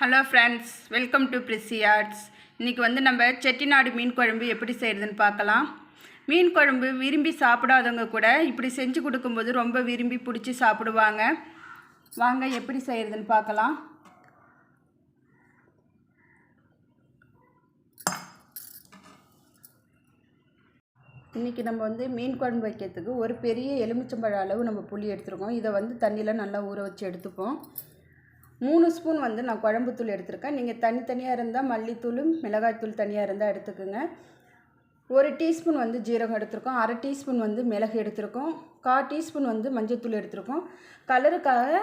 Hello friends welcome to பிரிசி arts இன்றைக்கி வந்து நம்ம செட்டிநாடு மீன் குழம்பு எப்படி செய்கிறதுன்னு பார்க்கலாம். மீன் குழம்பு விரும்பி சாப்பிடாதவங்க கூட இப்படி செஞ்சு கொடுக்கும்போது ரொம்ப விரும்பி பிடிச்சி சாப்பிடுவாங்க. வாங்க எப்படி செய்கிறதுன்னு பார்க்கலாம். இன்றைக்கி நம்ம வந்து மீன் குழம்பு வைக்கிறதுக்கு ஒரு பெரிய எலுமிச்சம்பழ அளவு நம்ம புளி எடுத்துருக்கோம். இதை வந்து தண்ணியில் நல்லா ஊற வச்சு எடுத்துப்போம். மூணு ஸ்பூன் வந்து நான் குழம்புத்தூள் எடுத்திருக்கேன். நீங்கள் தனித்தனியாக இருந்தால் மல்லித்தூளும் மிளகாய்த்தூள் தனியாக இருந்தால் எடுத்துக்கோங்க. ஒரு டீஸ்பூன் வந்து ஜீரகம் எடுத்திருக்கோம். அரை டீஸ்பூன் வந்து மிளகு எடுத்திருக்கோம். கால் டீஸ்பூன் வந்து மஞ்சத்தூள் எடுத்திருக்கோம். கலருக்காக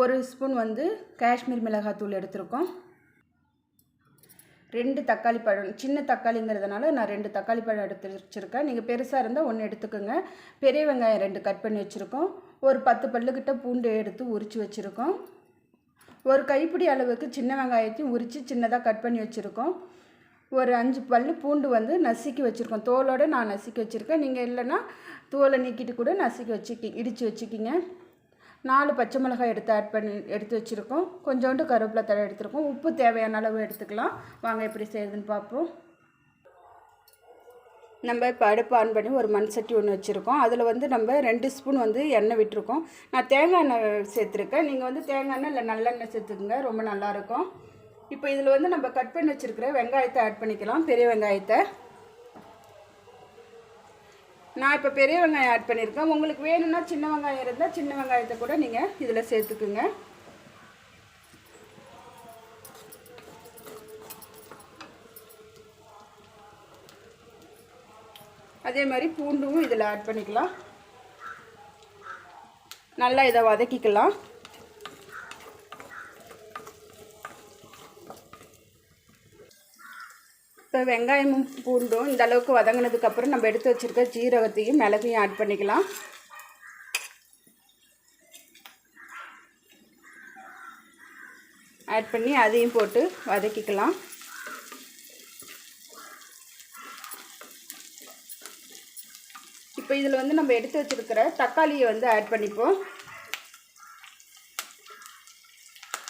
ஒரு ஸ்பூன் வந்து காஷ்மீர் மிளகாத்தூள் எடுத்திருக்கோம். ரெண்டு தக்காளி பழம் சின்ன தக்காளிங்கிறதுனால நான் ரெண்டு தக்காளி பழம் எடுத்து வச்சுருக்கேன். நீங்கள் பெருசாக இருந்தால் ஒன்று எடுத்துக்கோங்க. பெரிய வெங்காயம் ரெண்டு கட் பண்ணி வச்சுருக்கோம். ஒரு பத்து பல்லுக்கிட்ட பூண்டு எடுத்து உரித்து வச்சுருக்கோம். ஒரு கைப்பிடி அளவுக்கு சின்ன வெங்காயத்தையும் உரித்து சின்னதாக கட் பண்ணி வச்சுருக்கோம். ஒரு அஞ்சு பல் பூண்டு வந்து நசுக்கி வச்சுருக்கோம். தோலோடு நான் நசுக்கி வச்சுருக்கேன். நீங்கள் இல்லைன்னா தோலை நீக்கிட்டு கூட நசுக்கி வச்சுக்கி இடித்து வச்சுக்கிங்க. நாலு பச்சை மிளகாய் எடுத்து ஆட் பண்ணி எடுத்து வச்சுருக்கோம். கொஞ்சோண்டு கருவேப்பிலை தழை எடுத்துருக்கோம். உப்பு தேவையான அளவு எடுத்துக்கலாம். வாங்க எப்படி செய்யுதுன்னு பார்ப்போம். நம்ம இப்போ அடுப்பு ஆன் பண்ணி ஒரு மண் சட்டி ஒன்று வச்சுருக்கோம். அதில் வந்து நம்ம ரெண்டு ஸ்பூன் வந்து எண்ணெய் விட்டுருக்கோம். நான் தேங்காய் எண்ணெய் சேர்த்துருக்கேன். நீங்கள் வந்து தேங்காய் எண்ணெய் இல்லை நல்லெண்ணெய் சேர்த்துக்குங்க. ரொம்ப நல்லாயிருக்கும் இப்போ இதில் வந்து நம்ம கட் பண்ணி வச்சுருக்கிற வெங்காயத்தை ஆட் பண்ணிக்கலாம். பெரிய வெங்காயத்தை. நான் இப்போ பெரிய வெங்காயம் ஆட் பண்ணியிருக்கேன். உங்களுக்கு வேணும்னா சின்ன வெங்காயம் இருந்தால் சின்ன வெங்காயத்தை கூட நீங்கள் இதில் சேர்த்துக்குங்க. அதே மாதிரி பூண்டும் இதில் ஆட் பண்ணிக்கலாம். நல்லா இதை வதக்கிக்கலாம். இப்போ வெங்காயமும் பூண்டும் இந்த அளவுக்கு வதங்கினதுக்கப்புறம் நம்ம எடுத்து வச்சுருக்க ஜீரகத்தையும் மிளகையும் ஆட் பண்ணிக்கலாம். ஆட் பண்ணி அதையும் போட்டு வதக்கிக்கலாம். இப்போ இதில் வந்து நம்ம எடுத்து வச்சுருக்கிற தக்காளியை வந்து ஆட் பண்ணிப்போம்.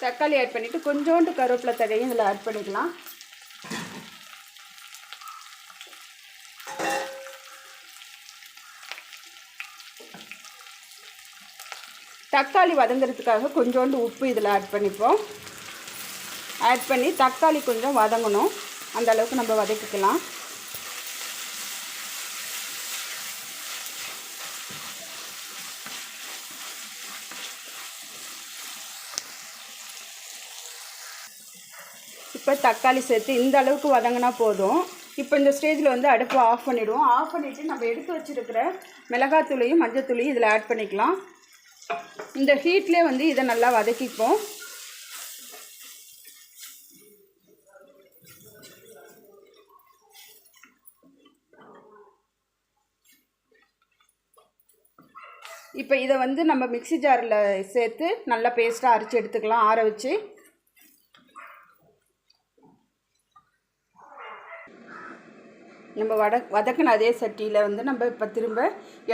தக்காளி ஆட் பண்ணிவிட்டு கொஞ்சோண்டு கருவேப்பிலை தழையும் இதில் ஆட் பண்ணிக்கலாம். தக்காளி வதங்கிறதுக்காக கொஞ்சோண்டு உப்பு இதில் ஆட் பண்ணிப்போம். ஆட் பண்ணி தக்காளி கொஞ்சம் வதங்கணும். அந்த அளவுக்கு நம்ம வதக்கிக்கலாம். இப்போ தக்காளி சேர்த்து இந்த அளவுக்கு வதங்கினா போதும். இப்போ இந்த ஸ்டேஜில் வந்து அடுப்பை ஆஃப் பண்ணிவிடுவோம் ஆஃப் பண்ணிவிட்டு நம்ம எடுத்து வச்சுருக்கிற மிளகாத்தூளையும் மஞ்சத்தூளையும் இதில் ஆட் பண்ணிக்கலாம். இந்த ஹீட்லேயே வந்து இதை நல்லா வதக்கிப்போம். இப்போ இதை வந்து நம்ம மிக்சி ஜாரில் சேர்த்து நல்லா பேஸ்ட்டாக அரைச்சி எடுத்துக்கலாம் ஆற வச்சு. நம்ம வட வதக்கின அதே சட்டியில் வந்து நம்ம இப்போ திரும்ப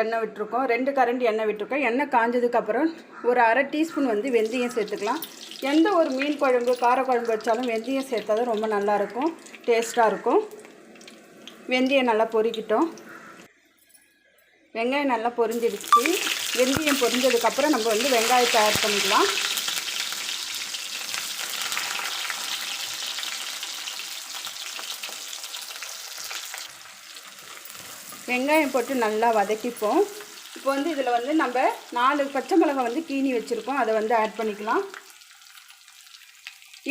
எண்ணெய் விட்டுருக்கோம். ரெண்டு கரண்டி எண்ணெய் விட்டுருக்கோம். எண்ணெய் காஞ்சதுக்கப்புறம் ஒரு அரை டீஸ்பூன் வந்து வெந்தயம் சேர்த்துக்கலாம். எந்த ஒரு மீன் குழம்பு காரக்குழம்பு வச்சாலும் வெந்தயம் சேர்த்தா தான் ரொம்ப நல்லாயிருக்கும் டேஸ்ட்டாக இருக்கும். வெந்தயம் நல்லா பொரிக்கிட்டோம் வெங்காயம் நல்லா பொரிஞ்சிடுச்சு. வெந்தயம் பொரிஞ்சதுக்கப்புறம் நம்ம வந்து வெங்காயத்தை ஆட் பண்ணிக்கலாம். வெங்காயம் போட்டு நல்லா வதக்கிப்போம். இப்போ வந்து இதில் வந்து நம்ம நாலு பச்சை மிளகாய் வந்து கீனி வச்சுருக்கோம். அதை வந்து ஆட் பண்ணிக்கலாம்.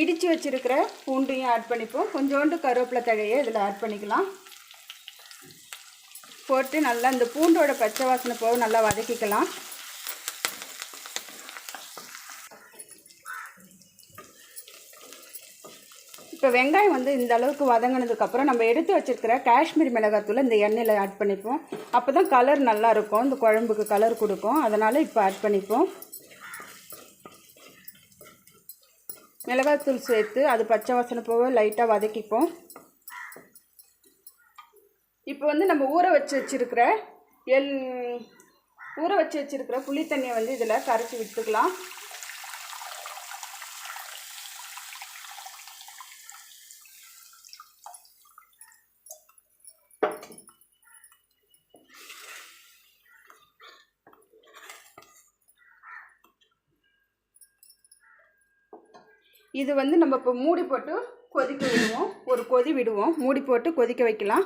இடித்து வச்சுருக்கிற பூண்டையும் ஆட் பண்ணிப்போம். கொஞ்சோண்டு கருவேப்பிலை தழையை இதில் ஆட் பண்ணிக்கலாம். போட்டு நல்லா இந்த பூண்டோட பச்சை வாசனை போக நல்லா வதக்கிக்கலாம். இப்போ வெங்காயம் வந்து இந்த அளவுக்கு வதங்கினதுக்கப்புறம் நம்ம எடுத்து வச்சுருக்கிற காஷ்மீர் மிளகாத்தூள் இந்த எண்ணெயில் ஆட் பண்ணிப்போம். அப்போ தான் கலர் நல்லாயிருக்கும் இந்த குழம்புக்கு கலர் கொடுக்கும். அதனால் இப்போ ஆட் பண்ணிப்போம். மிளகாத்தூள் சேர்த்து அது பச்சை வாசனை போக லைட்டாக வதக்கிப்போம். இப்போ வந்து நம்ம ஊற வச்சு வச்சுருக்கிற எல் ஊற வச்சு வச்சுருக்கிற புளி தண்ணியை வந்து இதில் கரைச்சி விட்டுக்கலாம். இது வந்து நம்ம இப்போ மூடி போட்டு கொதிக்க விடுவோம். ஒரு கொதி விடுவோம். மூடி போட்டு கொதிக்க வைக்கலாம்.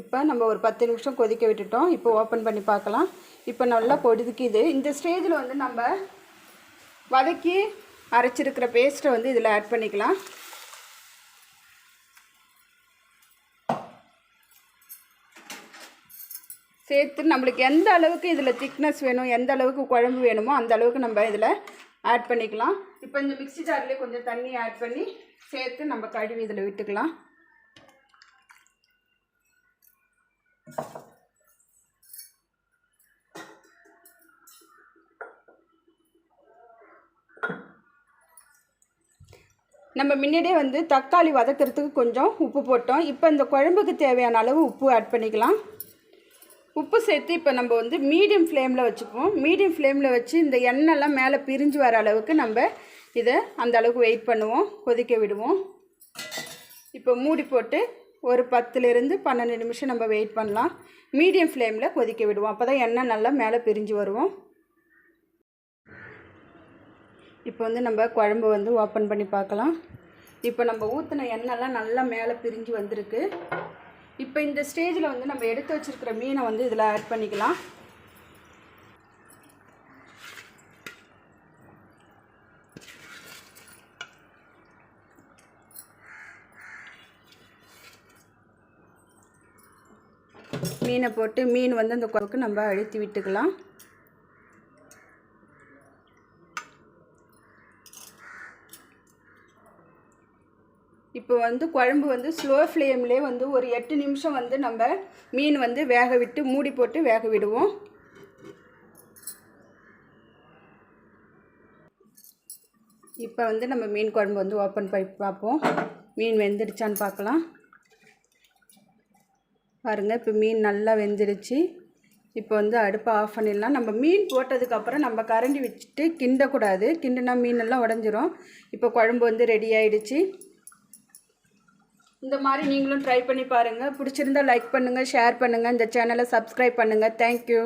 இப்போ நம்ம ஒரு பத்து நிமிஷம் கொதிக்க விட்டுட்டோம். இப்போ ஓப்பன் பண்ணி பார்க்கலாம். இப்போ நல்லா கொதிக்குது. இந்த ஸ்டேஜில் வந்து நம்ம வதக்கி அரைச்சிருக்கிற பேஸ்ட்டை வந்து இதில் ஆட் பண்ணிக்கலாம். சேர்த்து நம்மளுக்கு எந்த அளவுக்கு இதில் திக்னஸ் வேணும் எந்த அளவுக்கு குழம்பு வேணுமோ அந்த அளவுக்கு நம்ம இதில் ஆட் பண்ணிக்கலாம். இப்போ இந்த மிக்ஸி ஜார்லேயே கொஞ்சம் தண்ணி ஆட் பண்ணி சேர்த்து நம்ம கழுவி இதில் விட்டுக்கலாம். நம்ம முன்னாடியே வந்து தக்காளி வதக்கிறதுக்கு கொஞ்சம் உப்பு போட்டோம். இப்போ இந்த குழம்புக்கு தேவையான அளவு உப்பு ஆட் பண்ணிக்கலாம். உப்பு சேர்த்து இப்போ நம்ம வந்து மீடியம் ஃப்ளேமில் வச்சுப்போம். மீடியம் ஃப்ளேமில் வச்சு இந்த எண்ணெய்லாம் மேலே பிரிஞ்சு வர அளவுக்கு நம்ம இதை அந்த அளவுக்கு வெயிட் பண்ணுவோம். கொதிக்க விடுவோம். இப்போ மூடி போட்டு ஒரு பத்துலேருந்து பன்னெண்டு நிமிஷம் நம்ம வெயிட் பண்ணலாம். மீடியம் ஃப்ளேமில் கொதிக்க விடுவோம். அப்போ தான் எண்ணெய் நல்லா மேலே பிரிஞ்சு வருவோம். இப்போ வந்து நம்ம குழம்பு வந்து ஓப்பன் பண்ணி பார்க்கலாம். இப்போ நம்ம ஊற்றின எண்ணெய்லாம் நல்லா மேலே பிரிஞ்சு வந்திருக்கு. இப்போ இந்த ஸ்டேஜில் வந்து நம்ம எடுத்து வச்சுருக்கிற மீனை வந்து இதில் ஆட் பண்ணிக்கலாம். மீனை போட்டு மீன் வந்து அந்த குழம்புக்கு நம்ம அழுத்தி விட்டுக்கலாம். இப்போ வந்து குழம்பு வந்து ஸ்லோ ஃப்ளேம்லே வந்து ஒரு எட்டு நிமிஷம் வந்து நம்ம மீன் வந்து வேக விட்டு மூடி போட்டு வேக விடுவோம். இப்போ வந்து நம்ம மீன் குழம்பு வந்து ஓப்பன் பண்ணி பார்ப்போம். மீன் வெந்துடுச்சான்னு பார்க்கலாம். பாருங்கள் இப்போ மீன் நல்லா வெந்துடுச்சு. இப்போ வந்து அடுப்பை ஆஃப் பண்ணிடலாம். நம்ம மீன் போட்டதுக்கப்புறம் நம்ம கரண்டி வச்சுட்டு கிண்டக்கூடாது. கிண்டுனா மீனெல்லாம் உடஞ்சிரும். இப்போ குழம்பு வந்து ரெடி ஆகிடுச்சு இந்த மாதிரி நீங்களும் ட்ரை பண்ணி பாருங்கள் பிடிச்சிருந்தா லைக் பண்ணுங்கள் ஷேர் பண்ணுங்கள் இந்த சேனலை சப்ஸ்கிரைப் பண்ணுங்கள் தேங்க்யூ